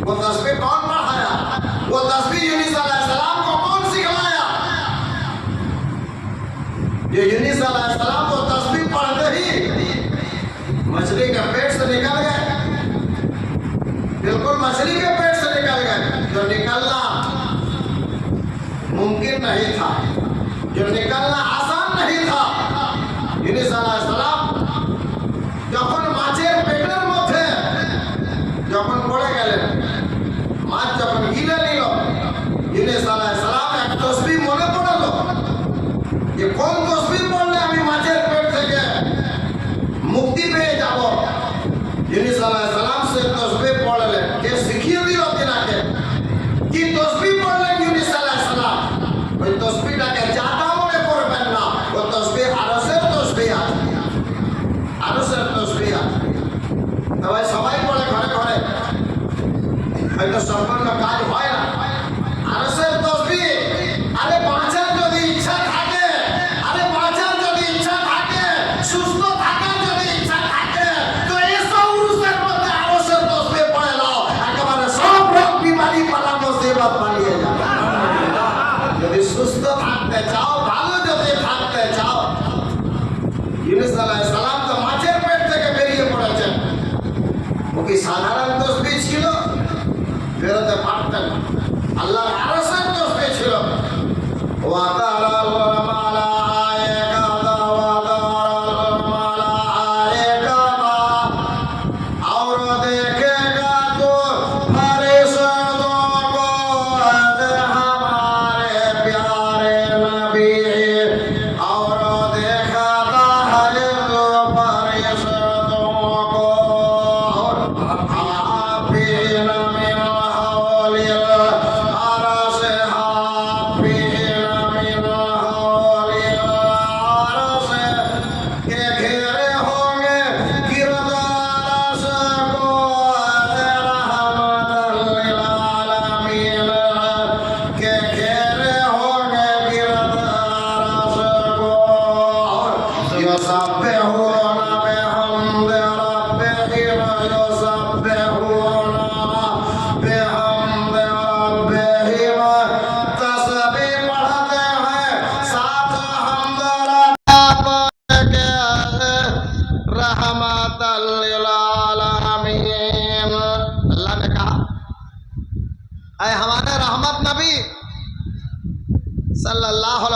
وہ تصویر کون پڑھایا؟ وہ تصویر یونس علیہ السلام کو کون سکھلایا؟ یہ یونس علیہ السلام کو تصویر پڑھتے ہی مچھلی کے پیٹ سے نکل گئے۔ بالکل مچھلی کے پیٹ سے نکل گئے۔ جو نکلنا ممکن نہیں تھا، جو نکلنا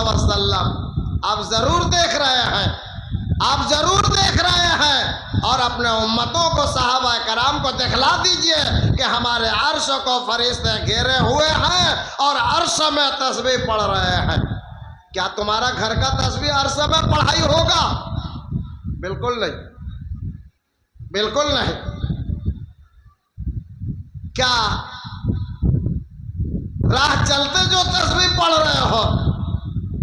علیہ وسلم آپ ضرور دیکھ رہے ہیں آپ ضرور دیکھ رہے ہیں اور اپنے امتوں کو صحابہ کرام کو دکھلا دیجیے کہ ہمارے عرش کو فرشتے گھیرے ہوئے ہیں اور عرش میں تصویر پڑھ رہے ہیں۔ کیا تمہارا گھر کا تصویر عرش میں پڑھائی ہوگا؟ بالکل نہیں۔ بالکل نہیں۔ کیا راہ چلتے جو تصویر پڑھ رہے ہو؟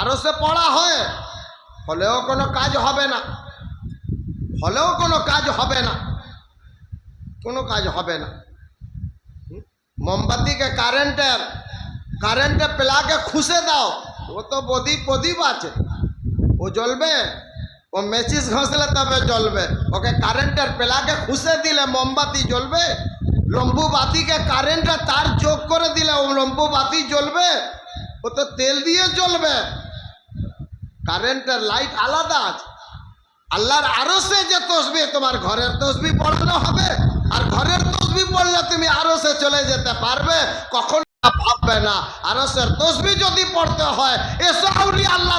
আরও সে পড়া হয় হলেও কোনো কাজ হবে না হলেও কোনো কাজ হবে না কোনো কাজ হবে না মোমবাতিকে কারেন্টের কারেন্টে প্লাগে খুশে দাও ও তো বদীপ প্রদীপ আছে ও জ্বলবে ও মেচিস ঘষলে তবে জ্বলবে। ওকে কারেন্টের পেলাকে খুশে দিলে মোমবাতি জ্বলবে। লম্বু বাতিকে কারেন্টে তার যোগ করে দিলে ও লম্বু বাতি জ্বলবে। ও তো তেল দিয়ে জ্বলবে। কারেন্টের লাইট আলাদা আছে। আল্লাহর আরও সে যে তসবি, তোমার ঘরের তসবি পড়ানো হবে। আর ঘরের তসবি পড়লে তুমি আরও সে চলে যেতে পারবে। কখন ভাববে না আরও সে তসবি যদি পড়তে হয় এসো আউলি আল্লাহ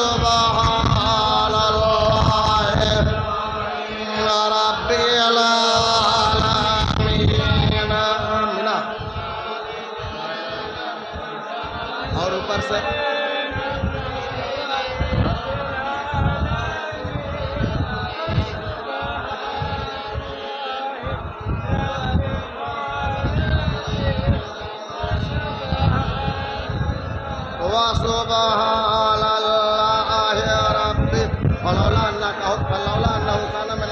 اللہ کانا من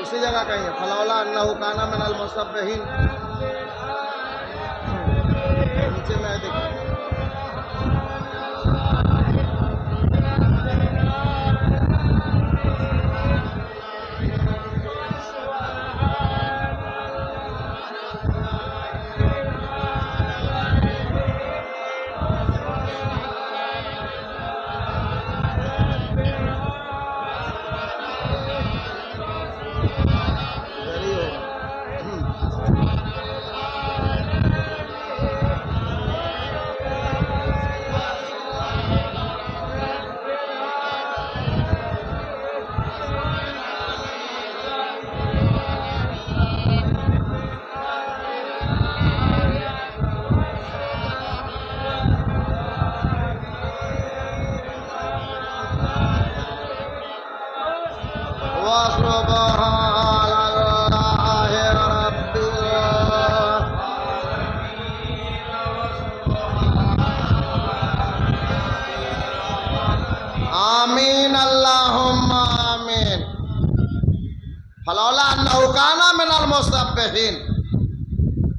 اسی جگہ کہیں کانا نیچے میں دیکھ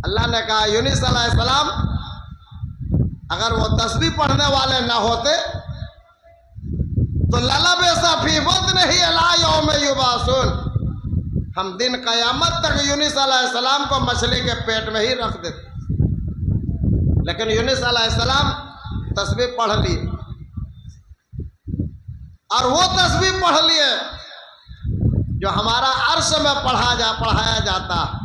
اللہ نے کہا، یونس علیہ السلام، اگر وہ تسبیح پڑھنے والے نہ ہوتے، تو للب صفی وقت نہیں الا یوم یباسون ہم دن قیامت تک یونس علیہ السلام کو مچھلی کے پیٹ میں ہی رکھ دیتے لیکن یونس علیہ السلام تسبیح پڑھ لیے۔ اور وہ تسبیح پڑھ لیے جو ہمارا عرش میں پڑھا جا، پڑھایا جاتا۔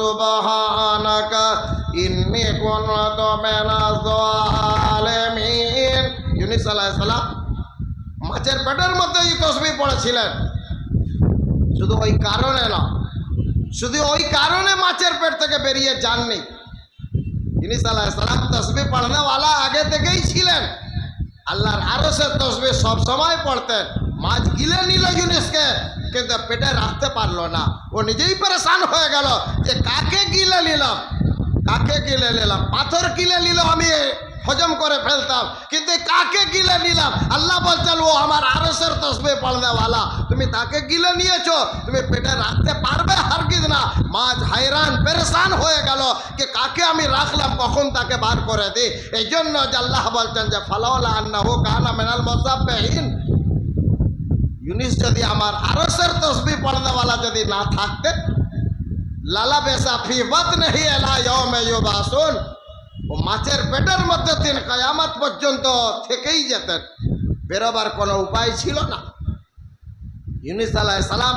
সুবহানাকা, ইন্নী কুনতু মিনাজ জালিমিন ইউনিস আলাহ সালাম মাছের পেটের মধ্যে এই তসবি পড়েছিলেন। শুধু ওই কারণে না, শুধু ওই কারণে মাছের পেট থেকে বেরিয়ে যাননি। ইনিস সালাম তসবি পড়নেওয়ালা আগে থেকেই ছিলেন। আল্লাহর আরও সে সব সময় পড়তেন। মাছ গিলে নিল ইউনিসকে কিন্তু পেটে রাখতে পারল না। ও নিজেই পরেশান হয়ে গেল যে কাকে গিলে নিলাম? কাকে গিলে নিলাম? পাথর গিলে নিল আমি, হজম করে ফেলতাম। কিন্তু কাকে গিলে নিলাম? আল্লাহ বলছেন, ও আমার আরসের তসবে পড়নেওয়ালা তুমি তাকে গিলে নিয়েছো? তুমি পেটে রাখতে পারবে হারগিজ না? মাছ হাইরান পেরেশান হয়ে গেল যে কাকে আমি রাখলাম, কখন তাকে বার করে দিই? এই জন্য যে আল্লাহ বলছেন যে ফালাওয়ালা আন্না হো কানা মেনাল মজাবহীন ইউনিস যদি আমার আরসের তসবি পড়নেওয়ালা যদি না থাকতেন, লালা বেসা ফি বত নেই এলা ইয়মে ইউবাসুন, ও মাছের পেটের মধ্যে তিনি কয়ামত পর্যন্ত থেকেই যেতেন। বেরোবার কোনো উপায় ছিল না। ইউনিস আলাহ সালাম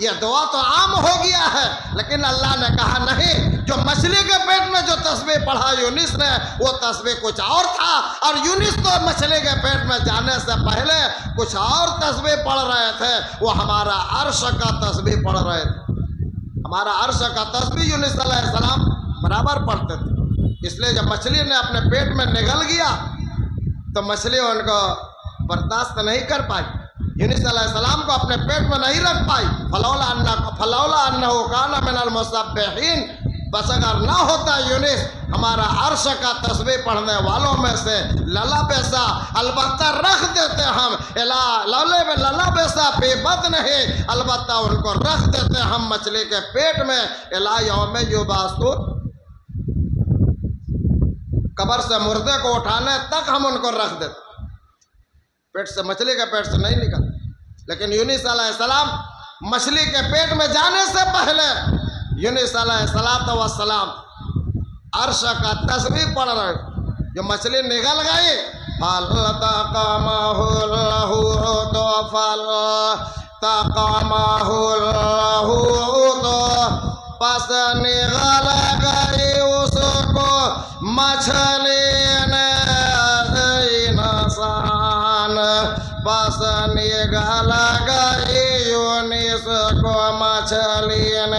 یہ دعا تو عام ہو گیا ہے، لیکن اللہ نے کہا نہیں، جو مچھلی کے پیٹ میں جو تصویر پڑھا، یونس نے، وہ تصویر کچھ اور تھا۔ اور یونس تو مچھلی کے پیٹ میں جانے سے پہلے کچھ اور تصویر پڑھ رہے تھے، وہ ہمارا عرش کا تصویر پڑھ رہے تھے۔ ہمارا عرش کا تصویر یونس علیہ السلام برابر پڑھتے تھے۔ اس لیے جب مچھلی نے اپنے پیٹ میں نگل گیا، تو مچھلی ان کو برداشت نہیں کر پائی۔ یونس علیہ السلام کو اپنے پیٹ میں نہیں رکھ پائی۔ فلولا انا فلولا انا کانا من المصبحین بس اگر نہ ہوتا یونس، ہمارا عرش کا تصویر پڑھنے والوں میں سے للا بیسا البتہ رکھ دیتے ہم۔ لولے میں للا بیسا بے بد نہیں، البتہ ان کو رکھ دیتے ہم مچھلی کے پیٹ میں۔ الا یوم یو باسو قبر سے مردے کو اٹھانے تک ہم ان کو رکھ دیتے۔ پیٹ سے مچھلی کے پیٹ سے نہیں نکل لیکن یونس علیہ السلام مچھلی کے پیٹ میں جانے سے پہلے یونس علیہ السلام وسلام عرش کا تصویر پڑھ رہے جو مچھلی نگل گئی پس نگل گئی اس کو مچھلی نے پس لكم سليم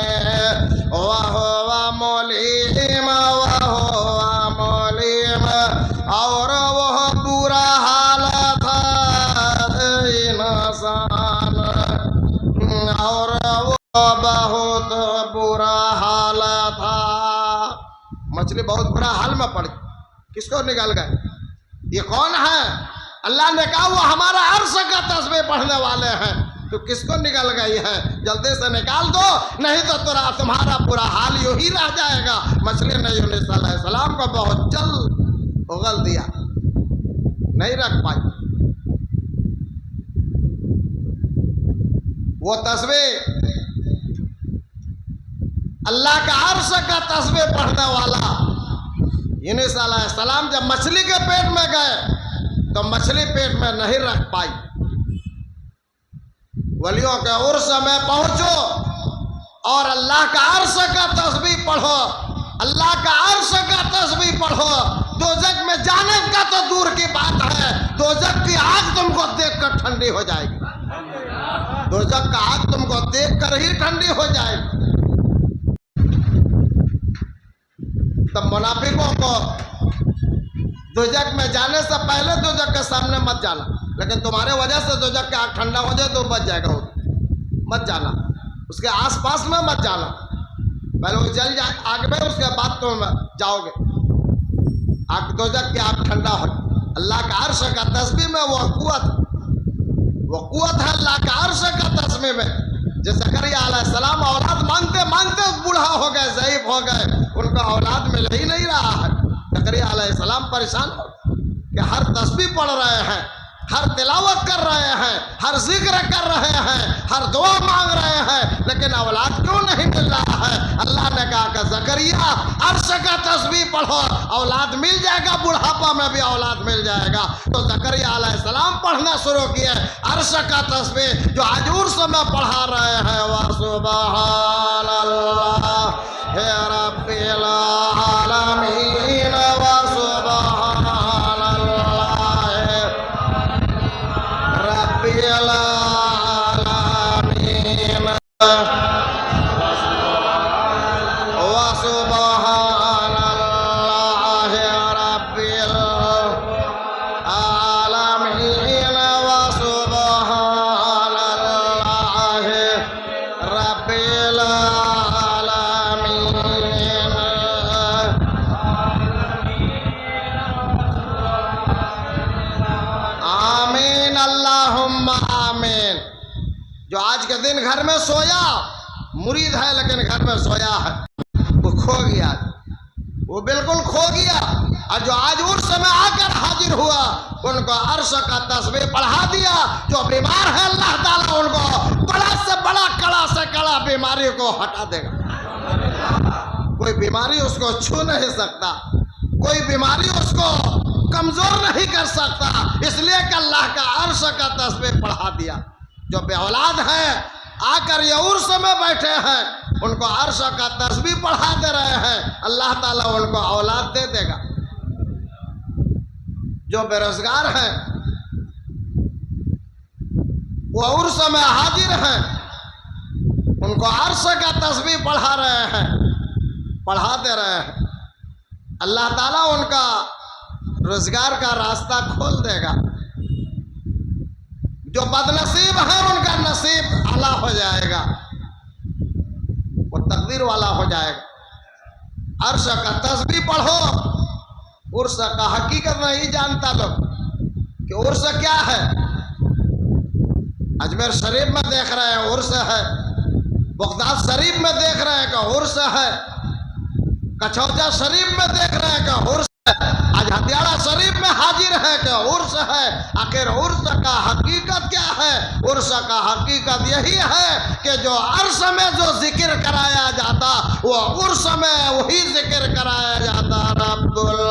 وهو مليم وهو مليم اور وہ برا حالت انسان اور وہ بہت برا حال تھا مچھلی بہت برا حال میں پڑ کس کو نکال گئے؟ یہ کون ہے؟ اللہ نے کہا وہ ہمارا عرش کا تصویر پڑھنے والے ہیں۔ تو کس کو نکل گئی ہے؟ جلدی سے نکال دو، نہیں تو ترا تمہارا پورا حال یوں ہی رہ جائے گا۔ مچھلی نے یونس علیہ السلام کو بہت جلد اگل دیا۔ نہیں رکھ پائی۔ وہ تصویر اللہ کا عرش کا تصویر پڑھنے والا۔ یونس علیہ السلام جب مچھلی کے پیٹ میں گئے، تو مچھلی پیٹ میں نہیں رکھ پائی۔ ولیوں کے عرص میں پہنچو اور اللہ کا عرص کا تسبیح پڑھو۔ اللہ کا عرص کا تسبیح پڑھو۔ دوزک میں جانے کا تو دور کی بات ہے۔ دوزک کی آگ تم کو دیکھ کر ٹھنڈی ہو جائے گی۔ دوزک کا آگ تم کو دیکھ کر ہی ٹھنڈی ہو جائے گی۔ تب منافقوں کو دوزک میں جانے سے پہلے دو جگ کے سامنے مت جانا۔ لیکن تمہارے وجہ سے تو جبکہ آگ ٹھنڈا ہو جائے تو بچ جائے گا مت جانا۔ اس کے آس پاس میں مت جانا۔ پہلے وہ جل جائے آگ میں، اس کے بعد تم جاؤ گے۔ آگ دو جبکہ آگ ٹھنڈا ہو۔ اللہ کا عرش کا تسبیح میں وہ قوت وہ قوت ہے اللہ کا عرش کا تسبیح میں۔ جس کریا علیہ السلام اولاد مانگتے مانگتے بوڑھا ہو گئے، ضعیف ہو گئے۔ ان کا اولاد مل ہی نہیں رہا ہے۔ زکریہ علیہ السلام پریشان ہو کہ ہر تسبیح پڑھ رہے ہیں۔ ہر تلاوت کر رہے ہیں، ہر ذکر کر رہے ہیں، ہر دعا مانگ رہے ہیں، لیکن اولاد کیوں نہیں مل رہا ہے؟ اللہ نے کہا کہ زکریہ عرش کا تسبیح پڑھو، اولاد مل جائے گا، بڑھاپا میں بھی اولاد مل جائے گا۔ تو زکریہ علیہ السلام پڑھنا شروع کیے، عرش کا تسبیح جو حضور سے میں پڑھا رہے ہیں۔ وَسُبْحَانَ اللہ۔ گھر میں سویا۔ مرید ہے لیکن گھر میں سویا ہے۔ وہ کھو گیا۔ وہ بالکل کھو گیا۔ اور جو آج عرص میں آ کر حاضر ہوا، ان کو عرش کا تصویر پڑھا دیا۔ جو بیمار ہے، اللہ تعالیٰ ان کو بڑا سے بڑا، کڑا سے کڑا بیماری کو ہٹا دے گا۔ کوئی بیماری اس کو چھو نہیں سکتا۔ کوئی بیماری اس کو کمزور نہیں کر سکتا۔ اس لیے کہ اللہ کا عرش کا تصویر پڑھا دیا۔ جو بے اولاد ہے آ کر یہ عرص میں بیٹھے ہیں، ان کو عرش کا تسبیح پڑھا دے رہے ہیں۔ اللہ تعالیٰ ان کو اولاد دے دے گا۔ جو بے روزگار ہیں، وہ عرص میں حاضر ہیں۔ ان کو عرص کا تسبیح پڑھا رہے ہیں۔ پڑھا دے رہے ہیں۔ اللہ تعالیٰ ان کا روزگار کا راستہ کھول دے گا۔ جو بد نصیب ہیں، ان کا نصیب والا ہو جائے گا۔ وہ تقدیر والا ہو جائے گا۔ عرش کا تصویر پڑھو۔ عرش کا حقیقت نہیں جانتا لوگ کہ عرش کیا ہے۔ اجمیر شریف میں دیکھ رہے ہیں عرس ہے۔ بغداد شریف میں دیکھ رہے ہیں کہ عرس ہے۔ کچھوجا شریف میں دیکھ رہے ہیں کہ عرس ہے۔ آج ہتھیارہ شریف تعبیر ہے کہ عرس ہے، آخر عرص کا حقیقت کیا ہے؟ عرص کا حقیقت یہی ہے کہ جو عرص میں جو ذکر کرایا جاتا، وہ عرص میں وہی ذکر کرایا جاتا، رب اللہ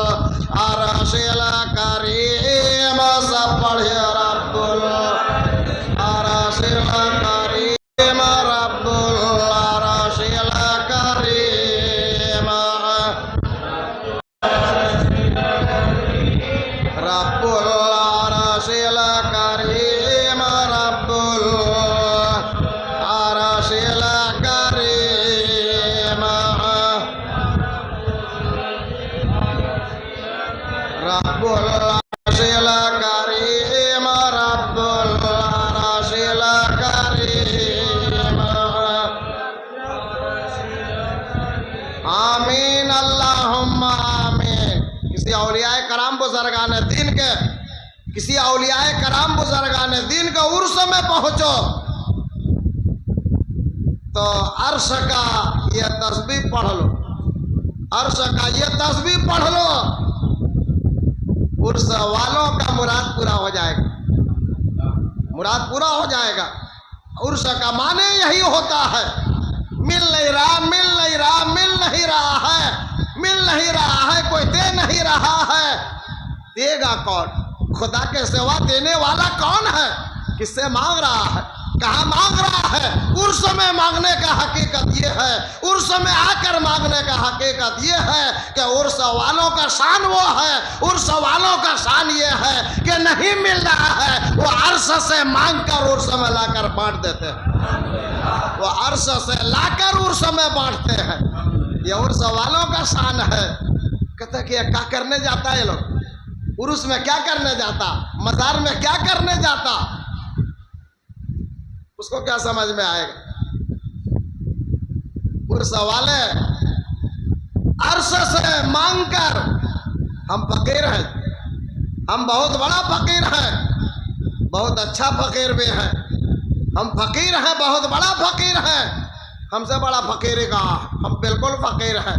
اولیاء کرام بزرگان دین کے عرص میں پہنچو۔ تو عرش کا یہ تسبیح پڑھ لو۔ عرش کا یہ تسبیح پڑھ لو۔ عرص والوں کا مراد پورا ہو جائے گا۔ مراد پورا ہو جائے گا۔ عرص کا معنی یہی ہوتا ہے۔ مل نہیں رہا، مل نہیں رہا، مل نہیں رہا ہے۔ مل نہیں رہا ہے، کوئی دے نہیں رہا ہے۔ دے گا کون؟ خدا کے سوا دینے والا کون ہے؟ کس سے مانگ رہا ہے؟ کہاں مانگ رہا ہے؟ عرص میں مانگنے کا حقیقت یہ ہے۔ عرص میں آ کر مانگنے کا حقیقت یہ ہے کہ عرص والوں کا شان وہ ہے۔ عرص والوں کا شان یہ ہے کہ نہیں مل رہا ہے۔ وہ عرص سے مانگ کر عرص میں لا کر بانٹ دیتے ہیں۔ وہ عرص سے لا کر عرص میں بانٹتے ہیں۔ یہ عرص والوں کا شان ہے۔ کہتے کہ یہ کیا کرنے جاتا ہے یہ لوگ؟ عرص میں کیا کرنے جاتا؟ مزار میں کیا کرنے جاتا؟ اس کو کیا سمجھ میں آئے گا؟ عرص والے عرص سے مانگ کر ہم فقیر ہیں۔ ہم بہت بڑا فقیر ہیں، بہت اچھا فقیر بھی ہے ہم فقیر ہیں، بہت بڑا فقیر ہیں۔ ہم سے بڑا فقیر کا ہم بالکل فقیر ہیں۔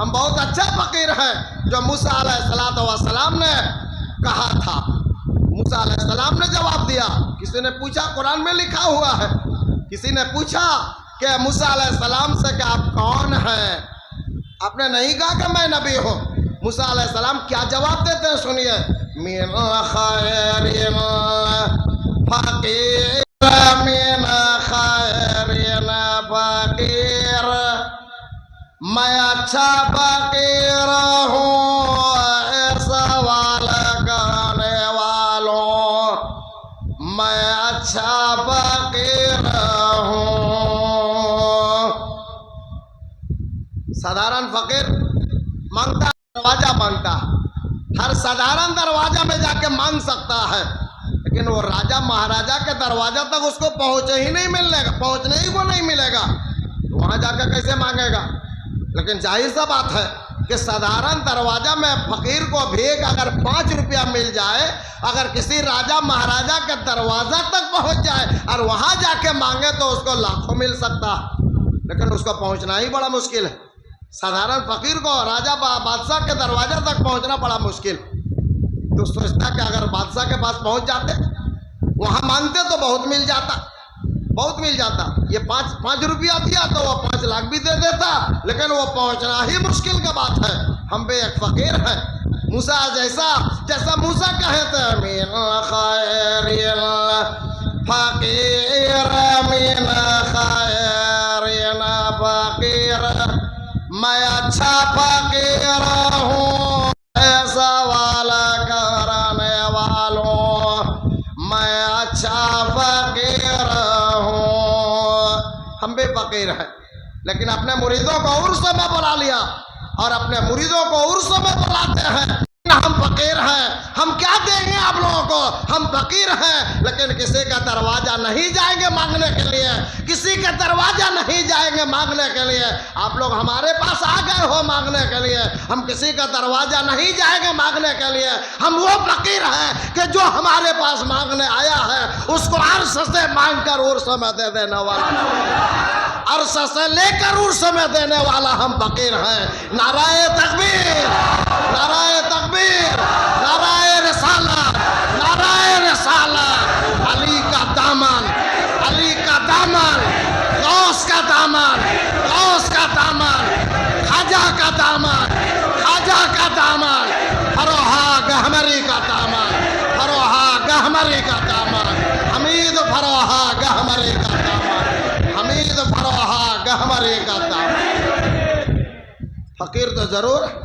ہم بہت اچھا فقیر ہیں، جو موسیٰ علیہ السلام وسلام نے کہا تھا۔ موسیٰ علیہ السلام نے جواب دیا، کسی نے پوچھا قرآن میں لکھا ہوا ہے؟ کسی نے پوچھا کہ موسیٰ علیہ السلام سے کہ آپ کون ہیں؟ آپ نے نہیں کہا کہ میں نبی ہوں۔ موسیٰ علیہ السلام کیا جواب دیتے ہیں؟ سنیے۔ من خیر فقیر من خیر فقیر میں اچھا فقیر ہوں۔ سادھارن فقیر مانگتا دروازہ مانگتا ہر سادھارن دروازہ میں جا کے مانگ سکتا ہے، لیکن وہ راجہ مہاراجا کے دروازہ تک اس کو پہنچے ہی نہیں ملے گا، پہنچنے ہی کو نہیں ملے گا۔ وہاں جا کے کیسے مانگے گا؟ لیکن ظاہر سا بات ہے کہ سادھارن دروازہ میں فقیر کو بھیگ اگر پانچ روپیہ مل جائے، اگر کسی راجہ مہاراجا کے دروازہ تک پہنچ جائے اور وہاں جا کے مانگے تو اس کو لاکھوں مل سکتا لیکن اس کو پہنچنا ہی بڑا مشکل ہے۔ سادھارن فقیر کو راجہ بادشاہ کے دروازہ تک پہنچنا بڑا مشکل۔ تو سوچتا کہ اگر بادشاہ کے پاس پہنچ جاتے، وہاں مانگتے تو بہت مل جاتا۔ بہت مل جاتا۔ یہ پانچ پانچ روپیہ دیا تو وہ پانچ لاکھ بھی دے دیتا۔ لیکن وہ پہنچنا ہی مشکل کا بات ہے۔ ہم بے ایک فقیر ہے موسا جیسا جیسا موسا کہتے من خیر فقیر، من خیر میں اچھا پاکی رہا ہوں ایسا والا کرنے والوں۔ میں اچھا فقیر ہوں ہم بھی فقیر ہیں، لیکن اپنے مریدوں کو عرصوں میں بلا لیا اور اپنے مریدوں کو عرصوں میں بلاتے ہیں۔ ہم فقیر ہیں۔ ہم کیا دیں گے آپ لوگوں کو؟ ہم فقیر ہیں، لیکن کسی کا دروازہ نہیں جائیں گے مانگنے کے لیے۔ کسی کا دروازہ نہیں جائیں گے مانگنے کے لیے۔ آپ لوگ ہمارے پاس آ گئے ہو مانگنے کے لیے۔ ہم کسی کا دروازہ نہیں جائیں گے مانگنے کے لیے۔ ہم وہ فقیر ہیں کہ جو ہمارے پاس مانگنے آیا ہے، اس کو عرش سے مانگ کر عرص میں دے دینے والا۔ عرصہ سے لے کر عرص میں دینے والا ہم فقیر ہیں۔ نعرہ تکبیر نعرہ تکبیر، نعرہ رسالہ نعرہ رسالہ علی کا دامن، علی کا دامن، غوث کا دامن، غوث کا دامن خجہ کا دامن۔ فقیر تو ضرور ہے۔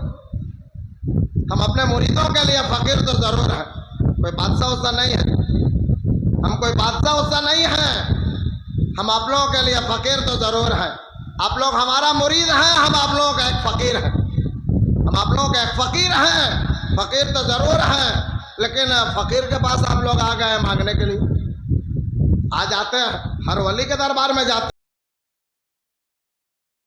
ہم اپنے مریدوں کے لیے فقیر تو ضرور ہے کوئی بادشاہ وسا نہیں ہے۔ ہم کوئی بادشاہ وسا نہیں ہیں۔ ہم آپ لوگوں کے لیے فقیر تو ضرور ہے آپ لوگ ہمارا مرید ہیں، ہم آپ لوگوں کا ایک فقیر ہیں۔ ہم آپ لوگوں کا ایک فقیر ہیں۔ فقیر تو ضرور ہیں۔ لیکن فقیر کے پاس ہم لوگ آ گئے مانگنے کے لیے۔ آ جاتے ہیں، ہر ولی کے دربار میں جاتے ہیں۔